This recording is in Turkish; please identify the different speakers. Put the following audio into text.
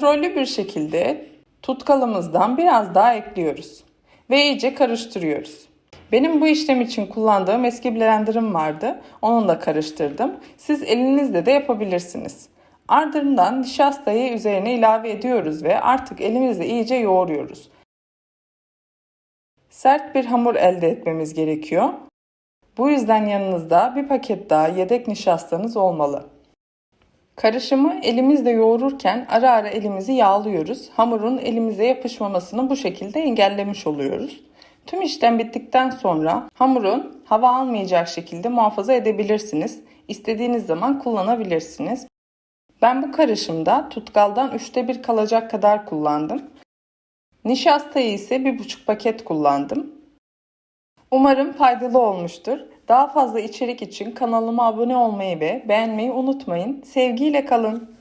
Speaker 1: Kontrollü bir şekilde tutkalımızdan biraz daha ekliyoruz ve iyice karıştırıyoruz. Benim bu işlem için kullandığım eski blenderım vardı. Onunla karıştırdım. Siz elinizle de yapabilirsiniz. Ardından nişastayı üzerine ilave ediyoruz ve artık elimizle iyice yoğuruyoruz. Sert bir hamur elde etmemiz gerekiyor. Bu yüzden yanınızda bir paket daha yedek nişastanız olmalı. Karışımı elimizle yoğururken ara ara elimizi yağlıyoruz. Hamurun elimize yapışmamasını bu şekilde engellemiş oluyoruz. Tüm işlem bittikten sonra hamurun hava almayacak şekilde muhafaza edebilirsiniz. İstediğiniz zaman kullanabilirsiniz. Ben bu karışımda tutkaldan üçte bir kalacak kadar kullandım. Nişastayı ise bir buçuk paket kullandım. Umarım faydalı olmuştur. Daha fazla içerik için kanalıma abone olmayı ve beğenmeyi unutmayın. Sevgiyle kalın.